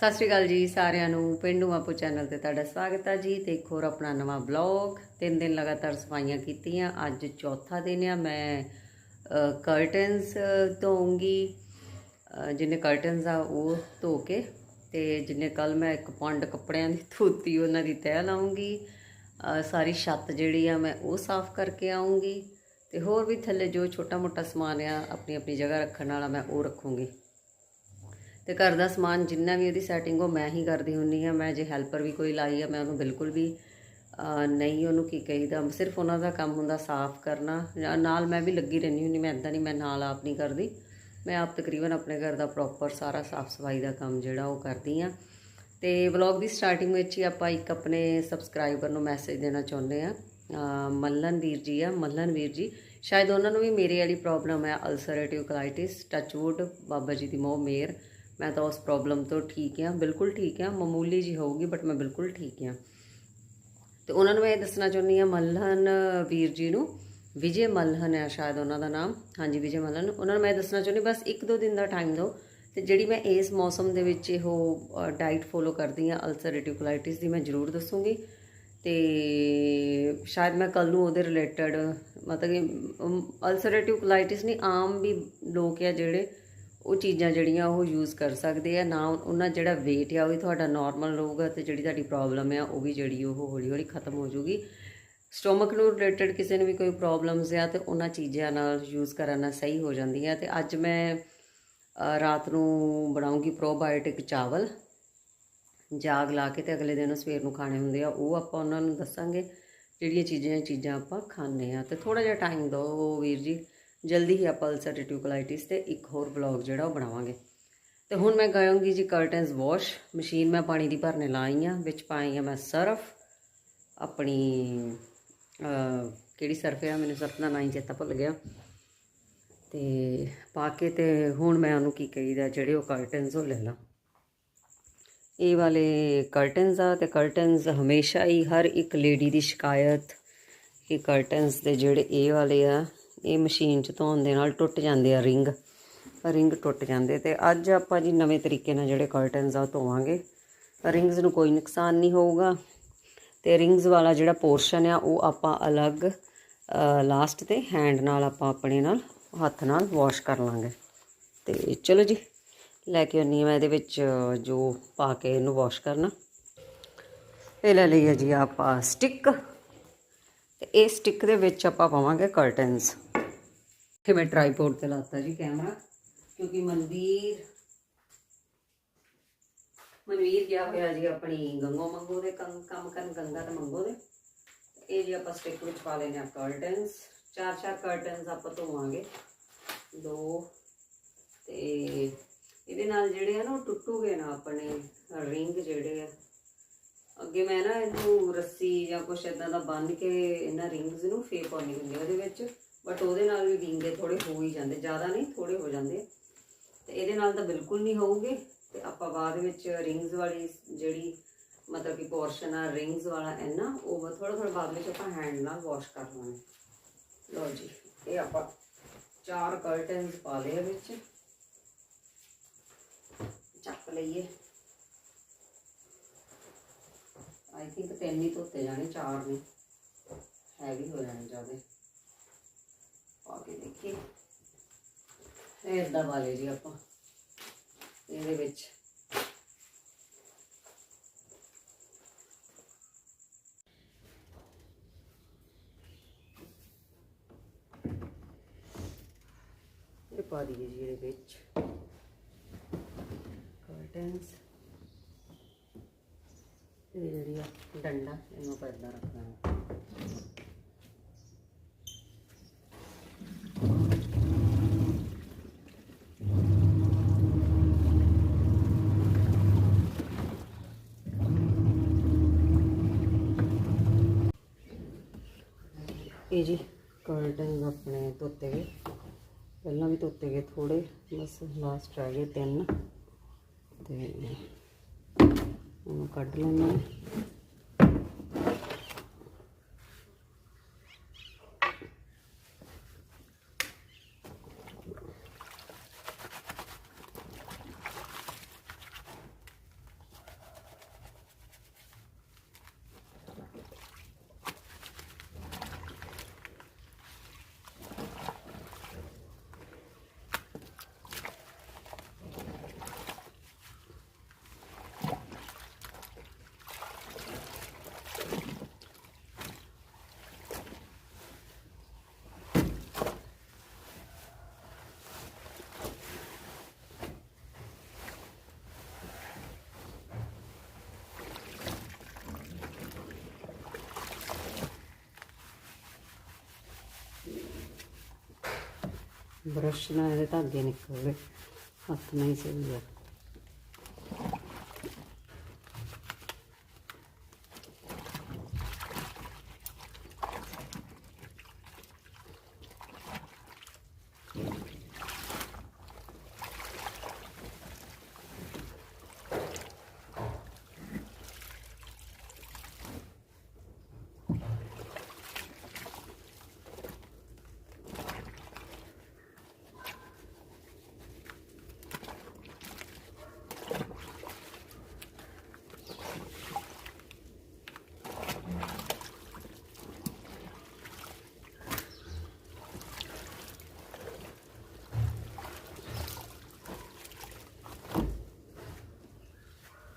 ਸਤਿ ਸ਼੍ਰੀ ਅਕਾਲ ਜੀ ਸਾਰਿਆਂ ਨੂੰ, ਪਿੰਡੂ ਆਪੂ ਚੈਨਲ ਤੇ ਤੁਹਾਡਾ ਸਵਾਗਤ ਹੈ ਜੀ ਤੇ ਇੱਕ ਹੋਰ ਆਪਣਾ ਨਵਾਂ ਬਲੌਗ ਤਿੰਨ ਦਿਨ ਲਗਾਤਾਰ ਸਫਾਈਆਂ ਕੀਤੀਆਂ, ਅੱਜ ਚੌਥਾ ਦਿਨ ਆ, ਮੈਂ ਕਰਟਨਸ ਧੋਉਂਗੀ ਜਿੰਨੇ ਕਰਟਨਸ ਆ ਉਹ ਧੋ ਕੇ ਤੇ ਜਿੰਨੇ ਕੱਲ ਮੈਂ ਇੱਕ ਪੰਡ ਕੱਪੜਿਆਂ ਦੀ ਧੋਤੀ ਉਹਨਾਂ ਦੀ ਤਹਿ ਲਾਉਂਗੀ ਸਾਰੀ ਛੱਤ ਜਿਹੜੀ ਆ ਮੈਂ ਉਹ ਸਾਫ਼ ਕਰਕੇ ਆਉਂਗੀ ਤੇ ਹੋਰ ਵੀ ਥੱਲੇ ਜੋ ਛੋਟਾ ਮੋਟਾ ਸਮਾਨ ਆ ਆਪਣੀ ਆਪਣੀ ਜਗ੍ਹਾ ਰੱਖਣ ਵਾਲਾ ਮੈਂ ਉਹ ਰੱਖੂੰਗੀ। ਤੇ ਘਰ ਦਾ ਸਮਾਨ ਜਿੰਨਾ ਵੀ ਉਹਦੀ ਸੈਟਿੰਗ ਉਹ ਮੈਂ ਹੀ ਕਰਦੀ ਹੁੰਨੀ ਆ। ਮੈਂ ਜੇ ਹੈਲਪਰ ਵੀ ਕੋਈ ਲਾਈ ਆ, ਮੈਂ ਉਹਨੂੰ ਬਿਲਕੁਲ ਵੀ ਨਹੀਂ ਉਹਨੂੰ ਕੀ ਕਹੀਦਾ। ਸਿਰਫ ਉਹਨਾਂ ਦਾ ਕੰਮ ਹੁੰਦਾ ਸਾਫ਼ ਕਰਨਾ। ਜਾਂ ਨਾਲ ਮੈਂ ਵੀ ਲੱਗੀ ਰਹਿੰਦੀ ਹੁੰਨੀ ਮੈਂ ਇਦਾਂ ਨਹੀਂ ਮੈਂ ਨਾਲ ਆਪ ਨਹੀਂ ਕਰਦੀ। ਮੈਂ ਆਪ ਤਕਰੀਬਨ ਆਪਣੇ ਘਰ ਦਾ ਪ੍ਰੋਪਰ ਸਾਰਾ ਸਾਫ਼ ਸਫ਼ਾਈ ਦਾ ਕੰਮ ਜਿਹੜਾ ਉਹ ਕਰਦੀ ਆ। ਤੇ ਵਲੌਗ ਦੀ ਸਟਾਰਟਿੰਗ ਵਿੱਚ ਹੀ ਆਪਾਂ ਇੱਕ ਆਪਣੇ ਸਬਸਕ੍ਰਾਈਬਰ ਨੂੰ ਮੈਸੇਜ ਦੇਣਾ ਚਾਹੁੰਦੇ ਆ। ਮੱਲਨ ਵੀਰ ਜੀ ਆ। ਮੱਲਨ ਵੀਰ ਜੀ, ਸ਼ਾਇਦ ਉਹਨਾਂ ਨੂੰ ਵੀ ਮੇਰੇ ਵਾਲੀ ਪ੍ਰੋਬਲਮ ਹੈ ulcerative colitis touchwood Baba ji ਦੀ ਮੋਹ ਮੇਰ। ਮੈਂ ਤਾਂ ਉਸ ਪ੍ਰੋਬਲਮ ਤੋਂ ਠੀਕ ਹਾਂ ਬਿਲਕੁਲ ਠੀਕ ਹਾਂ ਮਾਮੂਲੀ ਜੀ ਹੋਊਗੀ ਬਟ ਮੈਂ ਬਿਲਕੁਲ ਠੀਕ ਹਾਂ ਤੇ ਉਹਨਾਂ ਨੂੰ ਮੈਂ ਇਹ ਦੱਸਣਾ ਚਾਹੁੰਦੀ ਹਾਂ, ਮਲਹਨ ਵੀਰ ਜੀ ਨੂੰ, ਵਿਜੇ ਮਲਹਨ ਹੈ ਸ਼ਾਇਦ ਉਹਨਾਂ ਦਾ ਨਾਮ। ਹਾਂਜੀ, ਵਿਜੇ ਮਲਹਨ, ਉਹਨਾਂ ਨੂੰ ਮੈਂ ਇਹ ਦੱਸਣਾ ਚਾਹੁੰਦੀ ਬਸ ਇੱਕ ਦੋ ਦਿਨ ਦਾ ਟਾਈਮ ਦਿਓ। ਤੇ ਜਿਹੜੀ ਮੈਂ ਇਸ ਮੌਸਮ ਦੇ ਵਿੱਚ ਇਹੋ ਡਾਈਟ ਫੋਲੋ ਕਰਦੀ ਹਾਂ ਅਲਸਰੇਟਿਵ ਕੋਲਾਈਟਿਸ ਦੀ ਮੈਂ ਜ਼ਰੂਰ ਦੱਸੂਗੀ। ਤੇ ਸ਼ਾਇਦ ਮੈਂ ਕੱਲ ਨੂੰ ਉਹਦੇ ਰਿਲੇਟਡ ਮਤਲਬ ਕਿ ਅਲਸਰੇਟਿਵ ਕੋਲਾਈਟਿਸ ਨਹੀਂ, ਆਮ ਵੀ ਲੋਕ ਆ ਜਿਹੜੇ ਉਹ ਚੀਜ਼ਾਂ ਜਿਹੜੀਆਂ ਉਹ ਯੂਜ਼ ਕਰ ਸਕਦੇ ਆ, ਨਾ ਉਹਨਾਂ ਜਿਹੜਾ weight ਆ, ਉਹ ਵੀ ਤੁਹਾਡਾ ਨਾਰਮਲ ਰਹੂਗਾ ਤੇ ਜਿਹੜੀ ਤੁਹਾਡੀ ਪ੍ਰੋਬਲਮ ਆ, ਉਹ ਵੀ ਜਿਹੜੀ ਉਹ ਹੌਲੀ ਹੌਲੀ ਖਤਮ ਹੋ ਜੂਗੀ ਸਟੋਮਕ ਨੂੰ ਰਿਲੇਟਡ ਕਿਸੇ ਨੂੰ ਵੀ ਕੋਈ ਪ੍ਰੋਬਲਮਸ ਆ ਤੇ ਉਹਨਾਂ ਚੀਜ਼ਾਂ ਨਾਲ ਯੂਜ਼ ਕਰਨ ਨਾਲ ਸਹੀ ਹੋ ਜਾਂਦੀਆਂ ਤੇ ਅੱਜ ਮੈਂ ਰਾਤ ਨੂੰ ਬਣਾਉਂਗੀ ਪ੍ਰੋਬਾਇਓਟਿਕ ਚਾਵਲ। ਜਾਗ ਲਾ ਕੇ ਤੇ ਅਗਲੇ ਦਿਨ ਸਵੇਰ ਨੂੰ ਖਾਣੇ ਹੁੰਦੇ ਆ, ਉਹ ਆਪਾਂ ਉਹਨਾਂ ਨੂੰ ਦੱਸਾਂਗੇ, ਜਿਹੜੀਆਂ ਚੀਜ਼ਾਂ ਚੀਜ਼ਾਂ ਆਪਾਂ ਖਾਂਦੇ ਆ। ਤੇ ਥੋੜਾ ਜਿਹਾ ਟਾਈਮ ਦਿਓ ਵੀਰ ਜੀ। ਜਲਦੀ ਹੀ ਆਪਾਂ ਅਲਸਰੇਟਿਵ ਕੋਲਾਈਟਿਸ ਤੇ ਇੱਕ ਹੋਰ ਵਲੌਗ ਜਿਹੜਾ ਉਹ ਬਣਾਵਾਂਗੇ। ਤੇ ਹੁਣ ਮੈਂ ਗਾਉਂਗੀ ਜੀ ਕਰਟਨਸ ਵਾਸ਼ ਮਸ਼ੀਨ ਮੈਂ ਪਾਣੀ ਦੀ ਭਰਨੇ ਲਾਈ ਆ, ਵਿੱਚ ਪਾਈ ਆ ਮੈਂ ਸਰਫ। ਆਪਣੀ ਕਿਹੜੀ ਸਰਫ ਆ? ਮੈਨੂੰ ਸਰਫ ਦਾ ਨਾਂ ਹੀ ਚੇਤਾ ਭੁੱਲ ਗਿਆ। ਤੇ ਪਾ ਕੇ ਤੇ ਹੁਣ ਮੈਂ ਉਹਨੂੰ ਕੀ ਕਹੀਦਾ, ਜਿਹੜੇ ਉਹ ਕਰਟਨਸ ਉਹ ਲੈ ਲਾਂ। ਇਹ ਵਾਲੇ ਕਰਟਨਸ ਆ ਤੇ ਕਰਟਨਸ ਹਮੇਸ਼ਾ ਹੀ ਹਰ ਇੱਕ ਲੇਡੀ ਦੀ ਸ਼ਿਕਾਇਤ ਕਿ ਕਰਟਨਸ ਦੇ ਜਿਹੜੇ ਇਹ ਵਾਲੇ ਆ ਇਹ ਮਸ਼ੀਨ 'ਚ ਧੋਣ ਦੇ ਨਾਲ ਟੁੱਟ ਜਾਂਦੇ ਆ ਰਿੰਗ। ਰਿੰਗ ਟੁੱਟ ਜਾਂਦੇ ਤੇ ਅੱਜ ਆਪਾਂ ਜੀ ਨਵੇਂ ਤਰੀਕੇ ਨਾਲ ਜਿਹੜੇ ਕਰਟਨਸ ਆ ਉਹ ਧੋਵਾਂਗੇ। ਰਿੰਗਸ ਨੂੰ ਕੋਈ ਨੁਕਸਾਨ ਨਹੀਂ ਹੋਊਗਾ ਤੇ ਰਿੰਗਸ ਵਾਲਾ ਜਿਹੜਾ ਪੋਰਸ਼ਨ ਆ ਉਹ ਆਪਾਂ ਅਲੱਗ ਲਾਸਟ ਤੇ ਹੈਂਡ ਨਾਲ ਆਪਾਂ ਆਪਣੇ ਨਾਲ ਹੱਥ ਨਾਲ ਵਾਸ਼ ਕਰ ਲਾਂਗੇ। ਤੇ ਚਲੋ ਜੀ, ਲੈ ਕੇ ਆਉਂਦੀ ਹਾਂ ਮੈਂ ਇਹਦੇ ਵਿੱਚ ਜੋ ਪਾ ਕੇ ਇਹਨੂੰ ਵਾਸ਼ ਕਰਨਾ। ਇਹ ਲੈ ਲਈਏ ਜੀ ਆਪਾਂ ਸਟਿਕ ਤੇ ਇਹ ਸਟਿਕ ਦੇ ਵਿੱਚ ਆਪਾਂ ਪਾਵਾਂਗੇ ਕਰਟਨਸ ਤੇ ਮੈਂ ਟ੍ਰਾਈਪੋਡ ਤੇ ਲਾਤਾ ਜੀ ਕੈਮਰਾ ਕਿਉਂਕਿ ਮਨਵੀਰ ਮਨਵੀਰ ਗਿਆ ਹੋਇਆ ਜੀ, ਆਪਣੀ ਗੰਗੋ ਮੰਗੋ ਦੇ ਕੰਮ ਕਰਨ ਗੰਗਾ ਤੇ ਮੰਗੋ ਦੇ। ਇਹ ਜੀ ਆਪਾਂ ਸਟਿਕ ਵਿੱਚ ਪਾ ਲੈਣੇ ਆ ਕਰਟਨਸ ਚਾਰ ਚਾਰ ਕਰਟਨਸ ਆਪਾਂ ਧੋਵਾਂਗੇ। ਦੋ ਤੇ ਇਹਦੇ ਨਾਲ ਜਿਹੜੇ ਆ ਨਾ, ਉਹ ਟੁੱਟੂਗੇ ਨਾ ਆਪਣੇ ਰਿੰਗ ਜਿਹੜੇ ਆ। ਅੱਗੇ ਮੈਂ ਨਾ ਇਹਨੂੰ ਰੱਸੀ ਜਾਂ ਕੁਛ ਇਦਾਂ ਦਾ ਬੰਨ ਕੇ ਇਹਨਾਂ ਰਿੰਗਸ ਨੂੰ ਫੇਰ ਪਾਉਣੀ ਹੁੰਦੀ ਆ ਉਹਦੇ ਵਿੱਚ। ਬਟ ਉਹਦੇ ਨਾਲ ਵੀ ਵਿੰਗੇ ਥੋੜੇ ਹੋ ਹੀ ਜਾਂਦੇ, ਜ਼ਿਆਦਾ ਨਹੀਂ ਥੋੜੇ ਹੋ ਜਾਂਦੇ ਤੇ ਇਹਦੇ ਨਾਲ ਤਾਂ ਬਿਲਕੁਲ ਨਹੀਂ ਹੋਊਗੇ। ਤੇ ਆਪਾਂ ਬਾਅਦ ਵਿੱਚ ਰਿੰਗਸ ਵਾਲੀ ਜਿਹੜੀ ਮਤਲਬ ਕਿ ਪੋਰਸ਼ਨ ਆ ਰਿੰਗਸ ਵਾਲਾ ਹੈ ਨਾ, ਉਹ ਥੋੜਾ ਥੋੜਾ ਬਾਅਦ ਵਿੱਚ ਆਪਾਂ ਹੈਂਡ ਨਾਲ ਵਾਸ਼ ਕਰ ਲਾਂਗੇ ਲਓ ਜੀ, ਇਹ ਆਪਾਂ ਚਾਰ ਕਰਟਨਸ ਪਾ ਲਏ ਵਿੱਚ। ਚੱਕ ਲਈਏ। ਆਈ ਥਿੰਕ ਤਿੰਨ ਹੀ ਧੋਤੇ ਜਾਣੇ, ਚਾਰ ਨੇ। ਹੈਵੀ ਹੋ ਜਾਣੇ ਜ਼ਿਆਦਾ। ਕੇ ਇਹ ਏਦਾਂ ਪਾ ਲਏ ਜੀ ਆਪਾਂ, ਇਹਦੇ ਵਿੱਚ। ਇਹ ਪਾ ਦਈਏ ਜੀ ਇਹਦੇ ਵਿੱਚ। ਕਰਟਨਸ ਇਹ ਜਿਹੜੀ ਆ ਡੰਡਾ, ਇਹਨੂੰ ਆਪਾਂ ਏਦਾਂ ਰੱਖਣਾ। ਹੈ ਇਹ ਜੀ ਕਰਟਨ ਆਪਣੇ ਧੋਤੇ ਗਏ। ਪਹਿਲਾਂ ਵੀ ਧੋਤੇ ਗਏ ਥੋੜੇ ਬਸ ਲਾਸਟ ਰਹਿ ਗਏ ਤਿੰਨ। ਤੇ ਉਹਨੂੰ ਕੱਢ ਲੈਣਾ ਬਰਸ਼ ਨਾਲ ਇਹਦੇ ਧਾਗੇ ਨਿਕਲ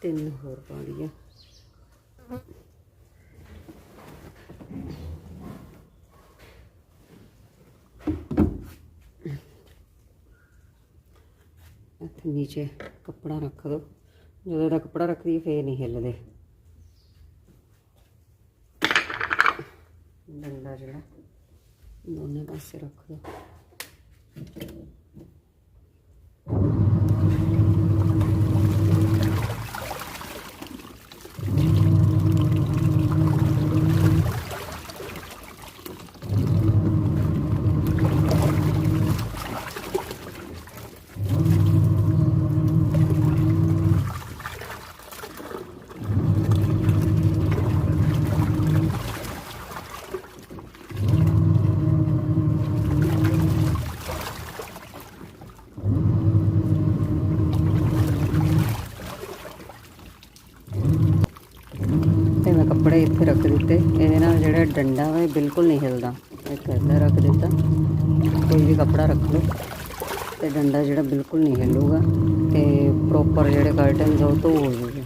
ਤਿੰਨ ਹੋਰ ਪਾ ਲਈਏ ਇੱਥੇ ਨੀਚੇ ਕੱਪੜਾ ਰੱਖ ਦੋ। ਜਦੋਂ ਦਾ ਕੱਪੜਾ ਰੱਖਦੀ ਫੇਰ ਨਹੀਂ ਹਿੱਲਦੇ। ਡੰਡਾ ਜਿਹੜਾ, ਦੋਨੇ ਪਾਸੇ ਰੱਖ ਦੋ ਤੇ ਮੈਂ ਕੱਪੜੇ ਇੱਥੇ ਰੱਖ ਦਿੱਤੇ। ਇਹਦੇ ਨਾਲ ਜਿਹੜਾ ਡੰਡਾ ਵਾ, ਇਹ ਬਿਲਕੁਲ ਨਹੀਂ ਹਿਲਦਾ। ਇੱਕ ਇੱਧਰ ਰੱਖ ਦਿੱਤਾ। ਕੋਈ ਵੀ ਕੱਪੜਾ ਰੱਖ ਲਓ। ਤੇ ਡੰਡਾ ਜਿਹੜਾ ਬਿਲਕੁਲ ਨਹੀਂ ਹਿਲੂਗਾ। ਤੇ ਪ੍ਰੋਪਰ ਜਿਹੜੇ ਕਰਟਨਸ ਉਹ ਧੋ ਹੋ ਜੂਗੇ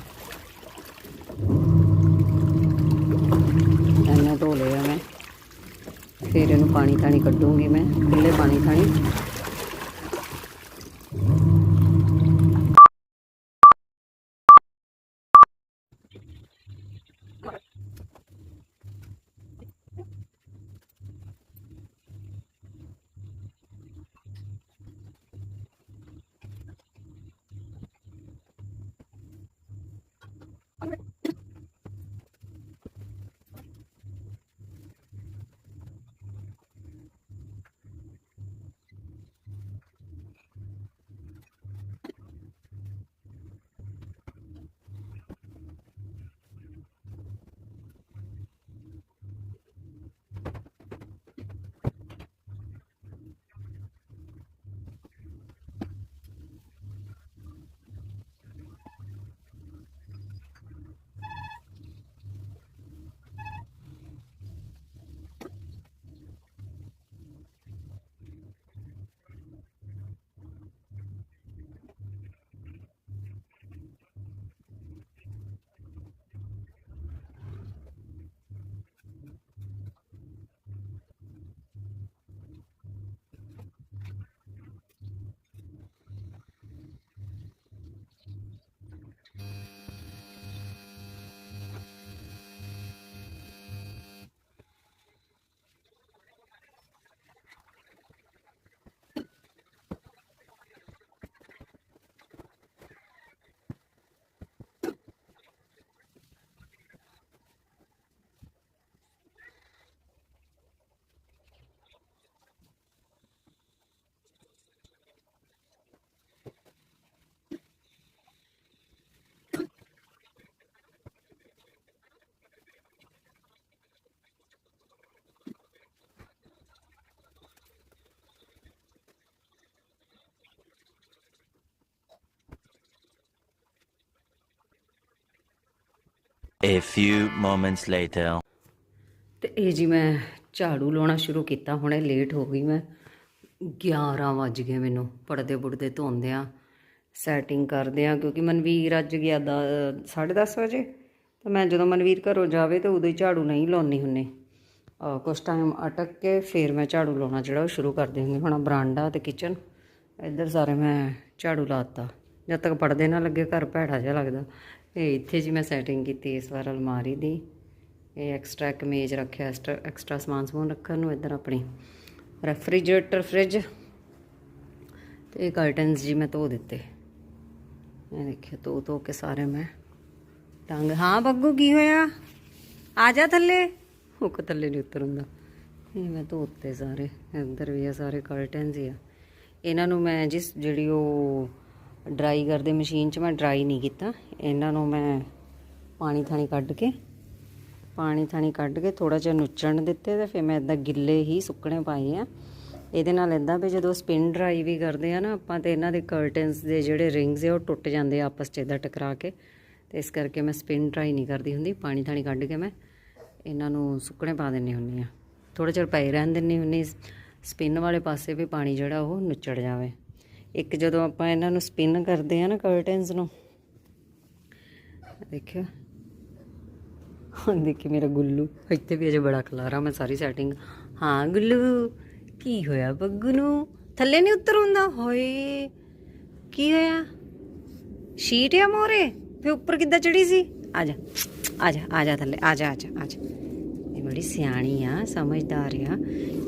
ਇਹਨੇ ਧੋ ਲਿਆ ਮੈਂ। ਫਿਰ ਇਹਨੂੰ ਪਾਣੀ ਥਾਣੀ ਕੱਢੂੰਗੀ ਮੈਂ। ਖੁੱਲੇ ਪਾਣੀ ਥਾਣੀ A few moments later. ਤੇ ਇਹ ਜੀ ਮੈਂ ਝਾੜੂ ਲਾਉਣਾ ਸ਼ੁਰੂ ਕੀਤਾ, ਹੁਣੇ ਲੇਟ ਹੋ ਗਈ ਮੈਂ। 11 ਵੱਜ ਗਏ ਮੈਨੂੰ ਪੜਦੇ ਪੁੜਦੇ ਧੋਂਦਿਆਂ ਸੈਟਿੰਗ ਕਰਦਿਆਂ ਕਿਉਂਕਿ ਮਨਵੀਰ ਅੱਜ ਗਿਆ ਦਾ 10:30 ਵਜੇ। ਤਾਂ ਮੈਂ ਜਦੋਂ ਮਨਵੀਰ ਘਰੋਂ ਜਾਵੇ ਤਾਂ ਉਦੋਂ ਹੀ ਝਾੜੂ ਨਹੀਂ ਲਾਉਣੀ ਹੁੰਨੇ ਅਹ, ਕੁਛ ਟਾਈਮ ਅਟਕ ਕੇ ਫਿਰ ਮੈਂ ਝਾੜੂ ਲਾਉਣਾ ਜਿਹੜਾ ਉਹ ਸ਼ੁਰੂ ਕਰ ਦੇਵਾਂਗੀ ਹੁਣ ਬਰਾਂਡਾ ਤੇ ਕਿਚਨ ਇੱਧਰ ਸਾਰੇ ਮੈਂ ਝਾੜੂ ਲਾਤਾ ਜਦ ਤੱਕ ਪੜਦੇ ਨਾ ਲੱਗੇ, ਘਰ ਭੈੜਾ ਜਿਹਾ ਲੱਗਦਾ। ਤੇ ਇੱਥੇ ਜੀ ਮੈਂ ਸੈਟਿੰਗ ਕੀਤੀ ਇਸ ਵਾਰ ਅਲਮਾਰੀ ਦੀ। ਇਹ ਐਕਸਟਰਾ ਕਮੇਜ ਰੱਖਿਆ ਐਕਸਟਰਾ ਐਕਸਟਰਾ ਸਮਾਨ ਸਮੂਨ ਰੱਖਣ ਨੂੰ ਇੱਧਰ ਆਪਣੀ ਰੈਫਰੀਜਰੇਟਰ ਫ੍ਰਿਜ ਤੇ ਇਹ ਕਰਟਨਸ ਜੀ ਮੈਂ ਧੋ ਦਿੱਤੇ। ਇਹ ਦੇਖਿਓ, ਧੋ ਧੋ ਕੇ ਸਾਰੇ ਮੈਂ ਟੰਗ। ਹਾਂ ਬੱਗੂ ਕੀ ਹੋਇਆ? ਆ ਜਾ ਥੱਲੇ। ਹੁੱਕ ਥੱਲੇ ਨਹੀਂ ਉਤਰ ਹੁੰਦਾ ਇਹ ਮੈਂ ਧੋਤੇ ਸਾਰੇ। ਇੱਧਰ ਵੀ ਆ ਸਾਰੇ ਕਰਟਨਸ ਹੀ ਆ। ਇਹਨਾਂ ਨੂੰ ਮੈਂ ਜਿਸ ਜਿਹੜੀ ਉਹ ਡਰਾਈ ਕਰਦੇ ਮਸ਼ੀਨ 'ਚ ਮੈਂ ਡਰਾਈ ਨਹੀਂ ਕੀਤਾ। ਇਹਨਾਂ ਨੂੰ ਮੈਂ ਪਾਣੀ ਥਾਣੀ ਕੱਢ ਕੇ, ਪਾਣੀ ਥਾਣੀ ਕੱਢ ਕੇ ਥੋੜਾ ਜਿਹਾ ਨੁੱਚਣ ਦਿੱਤੇ ਤੇ ਫਿਰ ਮੈਂ ਇਦਾਂ ਗਿੱਲੇ ਹੀ ਸੁੱਕਣੇ ਪਾਏ ਆ। ਇਹਦੇ ਨਾਲ ਇਦਾਂ ਵੀ ਜਦੋਂ ਸਪਿਨ ਡਰਾਈ ਵੀ ਕਰਦੇ ਆ ਨਾ ਆਪਾਂ ਤੇ ਇਹਨਾਂ ਦੇ ਕਰਟਨਸ ਦੇ ਜਿਹੜੇ ਰਿੰਗਸ ਆ ਉਹ ਟੁੱਟ ਜਾਂਦੇ ਆ ਆਪਸ 'ਚ ਇਦਾਂ ਟਕਰਾ ਕੇ। ਤੇ ਇਸ ਕਰਕੇ ਮੈਂ ਸਪਿਨ ਡਰਾਈ ਨਹੀਂ ਕਰਦੀ ਹੁੰਦੀ, ਪਾਣੀ ਥਾਣੀ ਕੱਢ ਕੇ ਮੈਂ ਇਹਨਾਂ ਨੂੰ ਸੁੱਕਣੇ ਪਾ ਦਿੰਨੀ ਹੁੰਨੀ ਆ। ਥੋੜਾ ਚਿਰ ਪਏ ਰਹਿਣ ਦਿੰਨੀ ਹੁੰਨੀ ਸਪਿਨ ਵਾਲੇ ਪਾਸੇ ਵੀ ਪਾਣੀ ਜਿਹੜਾ ਉਹ ਨੁੱਚੜ ਜਾਵੇ। ਇੱਕ ਜਦੋਂ ਆਪਾਂ ਇਹਨਾਂ ਨੂੰ ਸਪਿਨ ਕਰਦੇ ਆ ਨਾ ਕਰਟਨਸ ਨੂੰ, ਦੇਖਿਓ। ਹੁਣ ਦੇਖੀ ਮੇਰਾ ਗੁੱਲੂ, ਇੱਥੇ ਵੀ ਅਜੇ ਬੜਾ ਖਲਾਰਾ ਮੈਂ ਸਾਰੀ ਸੈਟਿੰਗ ਹਾਂ ਗੁੱਲੂ, ਕੀ ਹੋਇਆ ਬੱਗੂ ਨੂੰ? ਥੱਲੇ ਨਹੀਂ ਉਤਰ ਹੁੰਦਾ? ਹੋਏ, ਕੀ ਹੋਇਆ? ਸ਼ੀਟ ਆ ਮੋਰੇ? ਫੇ ਉੱਪਰ ਕਿੱਦਾਂ ਚੜੀ ਸੀ? ਆ ਜਾ ਆ ਜਾ ਆ ਜਾ ਥੱਲੇ, ਆ ਜਾ ਆ ਜਾ ਆ ਜਾ। ਇਹ ਬੜੀ ਸਿਆਣੀ ਆ, ਸਮਝਦਾਰ ਆ।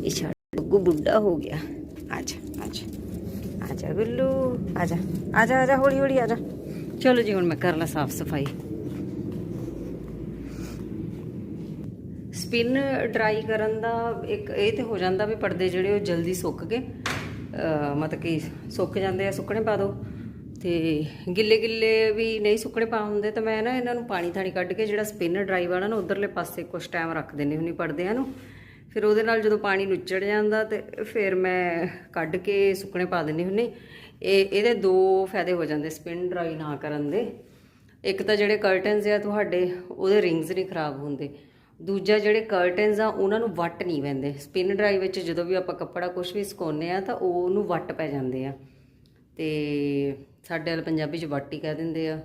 ਇਹ ਛੱਡ, ਬੱਗੂ ਬੁੱਢਾ ਹੋ ਗਿਆ। ਆ ਜਾ ਆ ਜਾ। ਆ ਗੁੱਲੂ ਆ ਜਾ ਆ ਹੌਲੀ ਹੌਲੀ ਆ ਚਲੋ ਜੀ, ਹੁਣ ਮੈਂ ਕਰ ਲਾ ਸਾਫ਼ ਸਫ਼ਾਈ। ਸਪਿਨ ਡਰਾਈ ਕਰਨ ਦਾ ਇੱਕ ਇਹ ਤੇ ਹੋ ਜਾਂਦਾ ਵੀ ਪਰਦੇ ਜਿਹੜੇ ਉਹ ਜਲਦੀ ਸੁੱਕ ਗਏ। ਮਤਲਬ ਕਿ ਸੁੱਕ ਜਾਂਦੇ ਆ, ਸੁੱਕਣੇ ਪਾ ਦੋ। ਤੇ ਗਿੱਲੇ ਗਿੱਲੇ ਵੀ ਨਹੀਂ ਸੁੱਕਣੇ ਪਾ ਹੁੰਦੇ, ਤਾਂ ਮੈਂ ਨਾ ਇਹਨਾਂ ਨੂੰ ਪਾਣੀ ਥਾਣੀ ਕੱਢ ਕੇ ਜਿਹੜਾ ਸਪਿਨ ਡਰਾਈ ਵਾਲਾ ਨਾ, ਉਧਰਲੇ ਪਾਸੇ ਕੁਝ ਟਾਈਮ ਰੱਖ ਦਿੰਦੀ ਹੁੰਨੀ ਪਰਦਿਆਂ ਨੂੰ। ਫਿਰ ਉਹਦੇ ਨਾਲ ਜਦੋਂ ਪਾਣੀ ਨੁੱਚੜ ਜਾਂਦਾ ਤੇ ਫਿਰ ਮੈਂ ਕੱਢ ਕੇ ਸੁੱਕਣੇ ਪਾ ਦਿੰਦੀ ਹੁੰਨੀ ਇਹ, ਇਹਦੇ ਦੋ ਫਾਇਦੇ ਹੋ ਜਾਂਦੇ ਸਪਿਨ ਡਰਾਈ ਨਾ ਕਰਨ ਦੇ। ਇੱਕ ਤਾਂ ਜਿਹੜੇ ਕਰਟਨਸ ਆ ਤੁਹਾਡੇ, ਉਹਦੇ ਰਿੰਗਸ ਨਹੀਂ ਖਰਾਬ ਹੁੰਦੇ। ਦੂਜਾ ਜਿਹੜੇ ਕਰਟਨਸ ਆ, ਉਹਨਾਂ ਨੂੰ ਵੱਟ ਨਹੀਂ ਪੈਂਦੇ ਸਪਿਨ ਡਰਾਈ ਵਿੱਚ ਜਦੋਂ ਵੀ ਆਪਾਂ ਕੱਪੜਾ ਕੁਝ ਵੀ ਸੁਕਾਉਂਦੇ ਆ ਤਾਂ ਉਹ ਉਹਨੂੰ ਵੱਟ ਪੈ ਜਾਂਦੇ ਆ। ਤੇ ਸਾਡੇ ਵਾਲ ਪੰਜਾਬੀ ਚ ਵੱਟ ਹੀ ਕਹਿ ਦਿੰਦੇ ਆ।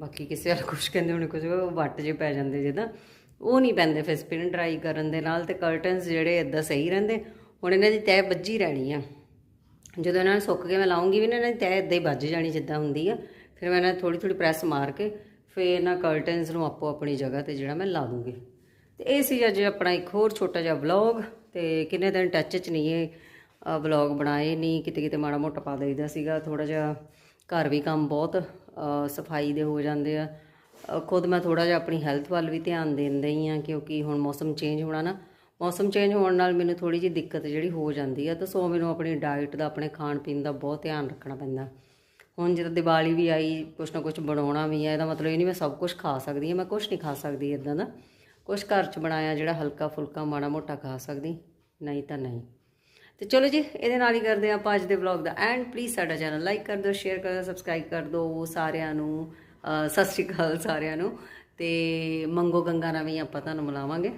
ਬਾਕੀ ਕਿਸੇ ਵਾਲ ਕੁਝ ਕਹਿੰਦੇ ਹੋਣੇ ਕੁਝ ਉਹ ਵੱਟ ਜੇ ਪੈ ਜਾਂਦੇ ਜਿੱਦਾਂ। ਉਹ ਨਹੀਂ ਪੈਂਦੇ ਫਿਰ ਸਪਿਨ ਡਰਾਈ ਕਰਨ ਦੇ ਨਾਲ ਤੇ ਕਰਟਨਸ ਜਿਹੜੇ ਇਦਾਂ ਸਹੀ ਰਹਿੰਦੇ, ਹੁਣ ਇਹਨਾਂ ਦੀ ਤਹਿ ਵੱਜੀ ਰਹਿਣੀ ਆ। ਜਦੋਂ ਇਹਨਾਂ ਨੂੰ ਸੁੱਕ ਕੇ ਮੈਂ ਲਾਉਂਗੀ ਵੀ ਨਾ, ਇਹਨਾਂ ਦੀ ਤਹਿ ਇਦਾਂ ਹੀ ਵੱਜ ਜਾਣੀ ਜਿੱਦਾਂ ਹੁੰਦੀ ਆ। ਫਿਰ ਮੈਂ ਇਹਨਾਂ ਥੋੜੀ ਥੋੜੀ ਪ੍ਰੈਸ ਮਾਰ ਕੇ ਫਿਰ ਇਹਨਾਂ ਕਰਟਨਸ ਨੂੰ ਆਪੋ ਆਪਣੀ ਜਗ੍ਹਾ ਤੇ ਜਿਹੜਾ ਮੈਂ ਲਾ ਦੂੰਗੀ। ਤੇ ਇਹ ਸੀ ਅੱਜ ਆਪਣਾ ਇੱਕ ਹੋਰ ਛੋਟਾ ਜਿਹਾ ਵਲੌਗ ਤੇ ਕਿੰਨੇ ਦਿਨ ਟੱਚ 'ਚ ਨਹੀਂ ਇਹ ਵਲੌਗ ਬਣਾਏ, ਨਹੀਂ ਕਿਤੇ ਕਿਤੇ ਮਾੜਾ ਮੋਟਾ ਪਾ ਦੇਈਦਾ ਸੀਗਾ। ਥੋੜਾ ਜਿਹਾ ਘਰ ਵੀ ਕੰਮ ਬਹੁਤ ਸਫ਼ਾਈ ਦੇ ਹੋ ਜਾਂਦੇ ਆ। ਖੁਦ ਮੈਂ ਥੋੜਾ ਜਿਹਾ ਆਪਣੀ ਹੈਲਥ ਵੱਲ ਵੀ ਧਿਆਨ ਦਿੰਦਾ ਹੀ ਹਾਂ ਕਿਉਂਕਿ ਹੁਣ ਮੌਸਮ ਚੇਂਜ ਹੋਣਾ ਨਾ, ਮੌਸਮ ਚੇਂਜ ਹੋਣ ਨਾਲ ਮੈਨੂੰ ਥੋੜੀ ਜਿਹੀ ਦਿੱਕਤ ਜਿਹੜੀ ਹੋ ਜਾਂਦੀ ਆ, ਤਾਂ ਸੋ ਮੈਨੂੰ ਆਪਣੀ ਡਾਈਟ ਦਾ, ਆਪਣੇ ਖਾਣ ਪੀਣ ਦਾ ਬਹੁਤ ਧਿਆਨ ਰੱਖਣਾ ਪੈਂਦਾ। ਹੁਣ ਜਦੋਂ ਦੀਵਾਲੀ ਵੀ ਆਈ, ਕੁਛ ਨਾ ਕੁਛ ਬਣਾਉਣਾ ਵੀ ਆ, ਇਹਦਾ ਮਤਲਬ ਇਹ ਨਹੀਂ ਮੈਂ ਸਭ ਕੁਝ ਖਾ ਸਕਦੀ ਹਾਂ, ਮੈਂ ਕੁਝ ਨਹੀਂ ਖਾ ਸਕਦੀ ਇਦਾਂ ਦਾ। ਕੁਛ ਘਰ 'ਚ ਬਣਾਇਆ ਜਿਹੜਾ ਹਲਕਾ ਫੁਲਕਾ ਮਾੜਾ ਮੋਟਾ ਖਾ ਸਕਦੀ, ਨਹੀਂ ਤਾਂ ਨਹੀਂ। ਤੇ ਚਲੋ ਜੀ, ਇਹਦੇ ਨਾਲ ਹੀ ਕਰਦੇ ਹਾਂ ਆਪਾਂ ਅੱਜ ਦੇ ਵਲੌਗ ਦਾ ਐਂਡ ਪਲੀਜ਼ ਸਾਡਾ ਚੈਨਲ ਲਾਈਕ ਕਰ ਦਿਓ ਸ਼ੇਅਰ ਕਰ ਦਿਓ ਸਬਸਕ੍ਰਾਈਬ ਕਰ ਦਿਓ, ਸਾਰਿਆਂ ਨੂੰ। ਸਤਿ ਸ਼੍ਰੀ ਅਕਾਲ ਸਾਰਿਆਂ ਨੂੰ ਤੇ ਮੰਗੋ ਗੰਗਾ ਨਾਲ ਵੀ ਆਪਾਂ ਤੁਹਾਨੂੰ ਮਿਲਾਵਾਂਗੇ।